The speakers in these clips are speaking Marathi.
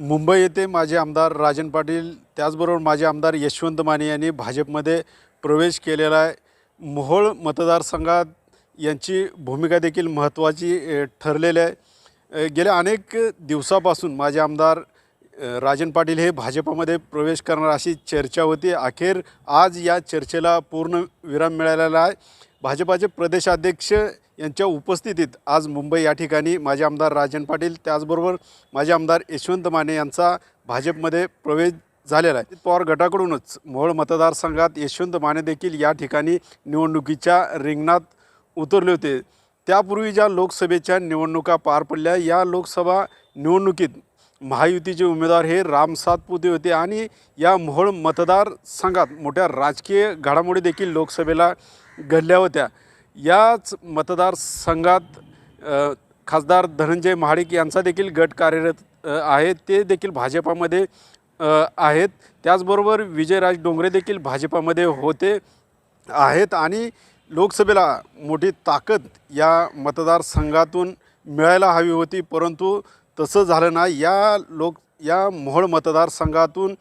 मुंबई येथे माझे आमदार राजन पाटील त्याचबरोबर माझे आमदार यशवंत माने यांनी भाजपमध्ये प्रवेश केलेला आहे. मोहोळ मतदारसंघात यांची भूमिका देखील महत्त्वाची ठरलेली आहे. गेल्या अनेक दिवसापासून माझे आमदार राजन पाटील हे भाजपमध्ये प्रवेश करणार अशी चर्चा होती. अखेर आज या चर्चेला पूर्ण विराम मिळालेला आहे. भाजपाचे प्रदेशाध्यक्ष यांच्या उपस्थितीत आज मुंबई या ठिकाणी माझे आमदार राजन पाटील त्याचबरोबर माझे आमदार यशवंत माने यांचा भाजपमध्ये प्रवेश झालेला आहे. पवार गटाकडूनच मोहोळ मतदारसंघात यशवंत माने देखील या ठिकाणी निवडणुकीच्या रिंगणात उतरले होते. त्यापूर्वी ज्या लोकसभेच्या निवडणुका पार पडल्या या लोकसभा निवडणुकीत महायुतीचे उमेदवार हे राम सातपुते होते आणि या मोहोळ मतदारसंघात मोठ्या राजकीय घडामोडी देखील लोकसभेला घडल्या होत्या. याच मतदारसंघात खासदार धनंजय महाडिक यांचा देखील गट कार्यरत आहे. ते देखील भाजपामध्ये आहेत. त्याचबरोबर विजयराज डोंगरे देखील भाजपामध्ये होते आहेत. आणि लोकसभेला मोठी ताकद या मतदारसंघातून मिळायला हवी होती परंतु तसं झालं नाही. या लोक या मोहोळ मतदारसंघातून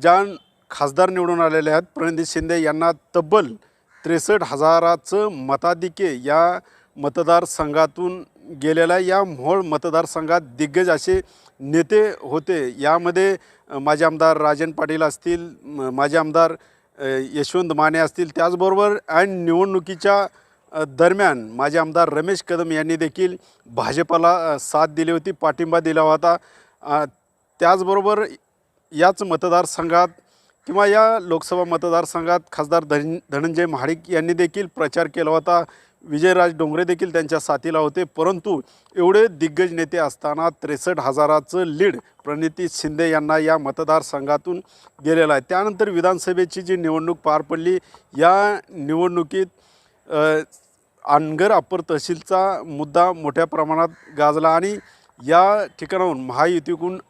ज्या खासदार निवडून आलेले आहेत प्रणित शिंदे यांना तब्बल त्रेसष्ट हजाराचं मताधिके या मतदारसंघातून गेलेला या मोहोळ मतदारसंघात दिग्गज असे नेते होते. यामध्ये माझे आमदार राजन पाटील असतील माझे आमदार यशवंत माने असतील. त्याचबरोबर अँड निवडणुकीच्या दरम्यान माझे आमदार रमेश कदम यांनी देखील भाजपाला साथ दिली होती पाठिंबा दिला होता. त्याचबरोबर याच मतदारसंघात किंवा या लोकसभा मतदारसंघात खासदार धन धनंजय महाडिक यांनी देखील प्रचार केला होता. विजयराज डोंगरे देखील त्यांच्या साथीला होते. परंतु एवढे दिग्गज नेते असताना त्रेसष्ट हजाराचं लीड प्रणिती शिंदे यांना या मतदारसंघातून गेलेलं आहे. त्यानंतर विधानसभेची जी निवडणूक पार पडली या निवडणुकीत अनगर अप्पर तहसीलचा मुद्दा मोठ्या प्रमाणात गाजला आणि या ठिकाणाहून महायुतीकडून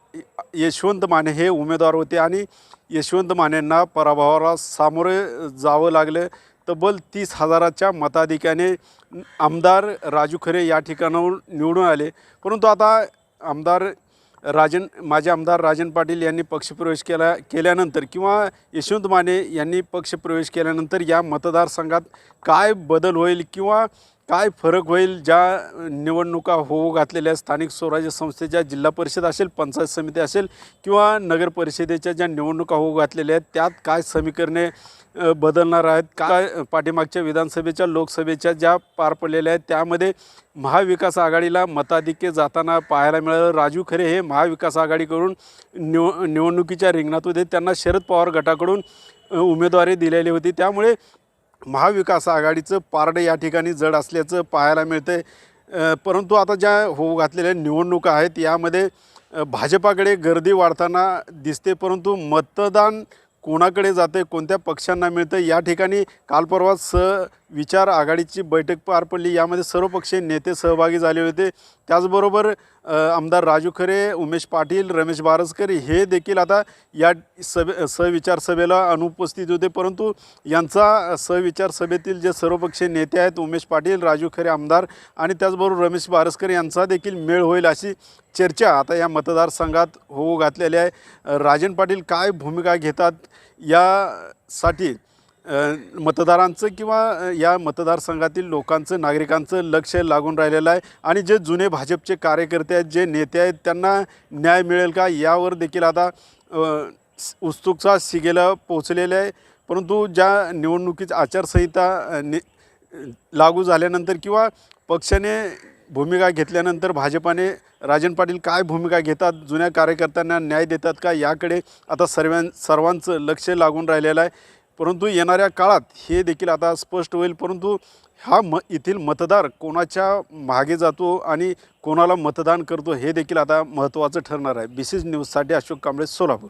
यशवंत माने हे उमेदवार होते आणि यशवंत मानेंना पराभवाला सामोरे जावं लागलं. तब्बल तीस हजाराच्या मताधिक्याने आमदार राजू खरे या ठिकाणाहून निवडून आले. परंतु आता आमदार राजन माझे आमदार राजन पाटील यांनी पक्षप्रवेश केला केल्यानंतर किंवा यशवंत माने यांनी पक्षप्रवेश केल्यानंतर या मतदारसंघात काय बदल होईल किंवा काय फरक होईल? ज्या निवडणुका होऊ घातलेल्या स्थानिक स्वराज्य संस्थेच्या जिल्हा परिषद असेल पंचायत समिती असेल किंवा नगर परिषदेच्या ज्या निवडणुका होऊ घातलेल्या आहेत त्यात काय समीकरणे बदलणार आहेत? काय पाठीमागच्या विधानसभेच्या लोकसभेच्या ज्या पार पडलेल्या आहेत त्यामध्ये महाविकास आघाडीला मताधिक्य जाताना पाहायला मिळालं. राजू खरे हे महाविकास आघाडीकडून निव निवडणुकीच्या रिंगणात होते. त्यांना शरद पवार गटाकडून उमेदवारी दिलेली होती. त्यामुळे महाविकास आघाडीचं पारडं या ठिकाणी जड असल्याचं पाहायला मिळतंय. परंतु आता ज्या होऊ घातलेल्या निवडणुका आहेत यामध्ये भाजपाकडे गर्दी वाढताना दिसते परंतु मतदान कोणाकडे जाते कोणत्या पक्षांना मिळतं या ठिकाणी काल परवा स विचार आघाडीची बैठक पार पडली. यामध्ये सर्व पक्षीय नेते सहभागी झाले होते. त्याचबरोबर आमदार राजू खरे उमेश पाटील रमेश बारसकर हे देखील आता या सभे सविचार सभेला अनुपस्थित होते. परंतु यांचा सविचार सभेतील जे सर्वपक्षीय नेते आहेत उमेश पाटील राजू खरे आमदार आणि त्याचबरोबर रमेश बारसकर यांचा देखील मेळ होईल अशी चर्चा आता या मतदारसंघात होऊ घातलेली आहे. राजन पाटील काय भूमिका घेतात यासाठी मतदारांचं किंवा या मतदारसंघातील लोकांचं नागरिकांचं लक्ष लागून राहिलेलं आहे. आणि जे जुने भाजपचे कार्यकर्ते आहेत जे नेते आहेत त्यांना न्याय मिळेल का? यावर देखील आता उत्सुकता शिगेला पोचलेले आहे. परंतु ज्या निवडणुकीची आचारसंहिता नि लागू झाल्यानंतर किंवा पक्षाने भूमिका घेतल्यानंतर भाजपाने राजन पाटील काय भूमिका घेतात जुन्या कार्यकर्त्यांना न्याय देतात का? याकडे आता सर्वां सर्वांचं लक्ष लागून राहिलेलं आहे. परंतु येणाऱ्या काळात हे देखील आता स्पष्ट होईल. परंतु हा म येथील मतदार कोणाच्या मागे जातो आणि कोणाला मतदान करतो हे देखील आता महत्त्वाचं ठरणार आहे. बी सी न्यूजसाठी अशोक कांबळे सोलापूर.